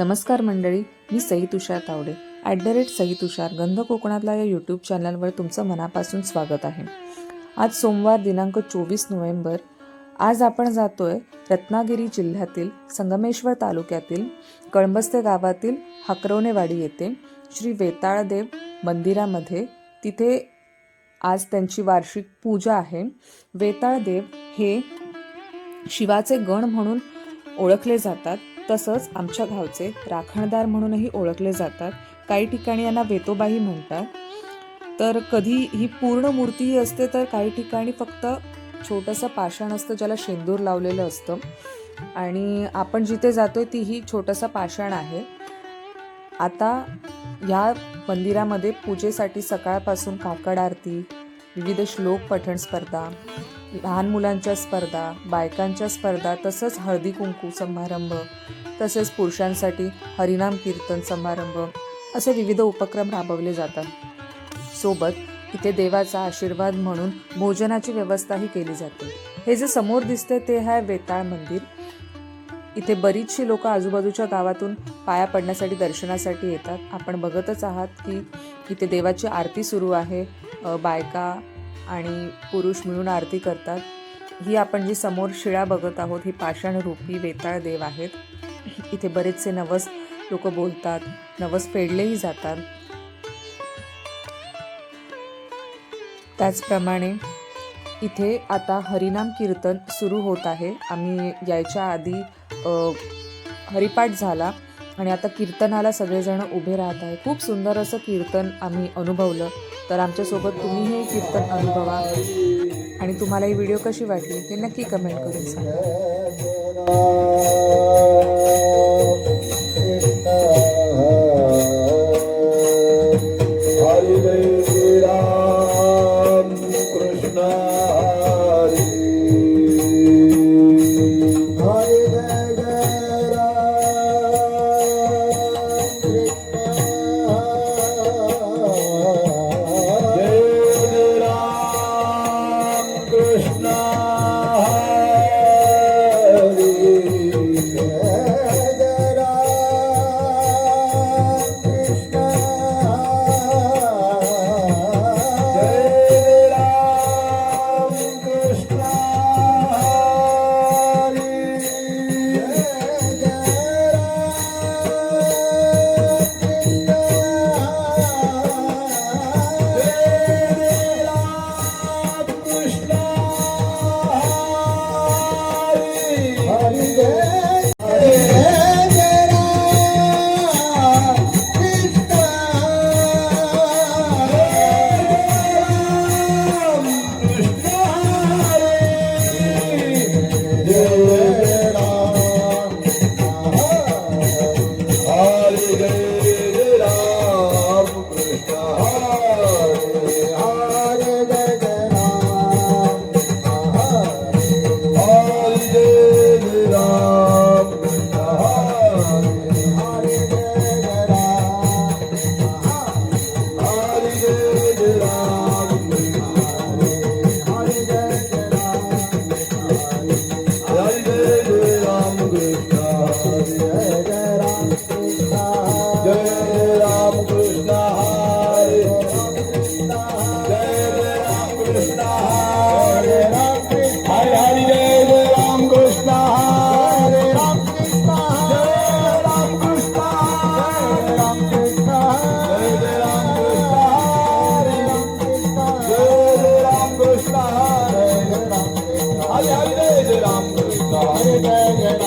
नमस्कार मंडळी मी Sai Tushar Tawde. At the rate Sai Tushar गंध कोकणातला या यूट्यूब चॅनलवर तुमचं मनापासून स्वागत आहे. आज सोमवार दिनांक चोवीस नोव्हेंबर. आज आपण जातोय रत्नागिरी जिल्ह्यातील संगमेश्वर तालुक्यातील कळंबस्ते गावातील हकरवणेवाडी येथे श्री वेताळदेव मंदिरामध्ये. तिथे आज त्यांची वार्षिक पूजा आहे. वेताळदेव हे शिवाचे गण म्हणून ओळखले जातात. तसंच आमच्या गावचे राखणदार म्हणूनही ओळखले जातात. काही ठिकाणी यांना वेतोबाही म्हणतात. तर कधी ही पूर्ण मूर्तीही असते तर काही ठिकाणी फक्त छोटंसं पाषाण असतं ज्याला शेंदूर लावलेलं असतं. आणि आपण जिथे जातोय तीही छोटंसं पाषाण आहे. आता ह्या मंदिरामध्ये पूजेसाठी सकाळपासून काकड आरती विविध श्लोक पठण स्पर्धा लहान मुलांच्या स्पर्धा बायकांच्या स्पर्धा तसंच हळदी कुंकू समारंभ तसेच पुरुषांसाठी हरिनाम कीर्तन समारंभ असे विविध उपक्रम राबवले जातात. सोबत इथे देवाचा आशीर्वाद म्हणून भोजनाची व्यवस्थाही केली जाते. हे जे समोर दिसते ते आहे वेताळ मंदिर. इथे बरीचशी लोक आजूबाजूच्या गावातून पाया पडण्यासाठी दर्शनासाठी येतात. आपण बघतच आहात की इथे देवाची आरती सुरू आहे. बायका आणि पुरुष मिळून आरती करतात. ही आपण जी समोर शिळा बघत आहोत ही पाषाण रूपी वेताळ देव आहेत. इथे बरेचसे नवस लोक बोलतात नवस फेडलेही जातात. त्याचप्रमाणे इथे आता हरिनाम कीर्तन सुरू होत आहे. आम्ही यायच्या आधी हरिपाठ झाला. आणि आता कीर्तनाला सगळेजण उभे राहत आहे. खूप सुंदर असं कीर्तन आम्ही अनुभवलं. तर आमच्यासोबत तुम्हीही कीर्तन अनुभवा. आणि तुम्हाला ही व्हिडिओ कशी वाटली हे नक्की कमेंट करून सांगा.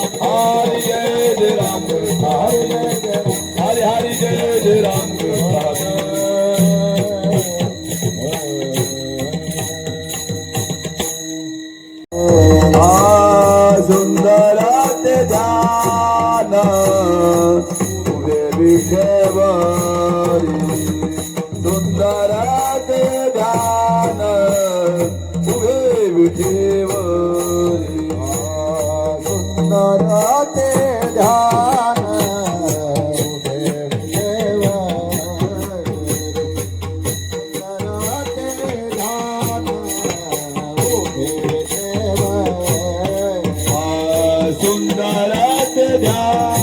हरि जय जय राम कृष्ण हरे जय जय राम हरे हरि जय जय राम कृष्ण आ सुंदर ते ध्यान उभे विठेवरी सुंदर सुंदर ते ध्यान उभे विठेवरी सुंदर ध्यान।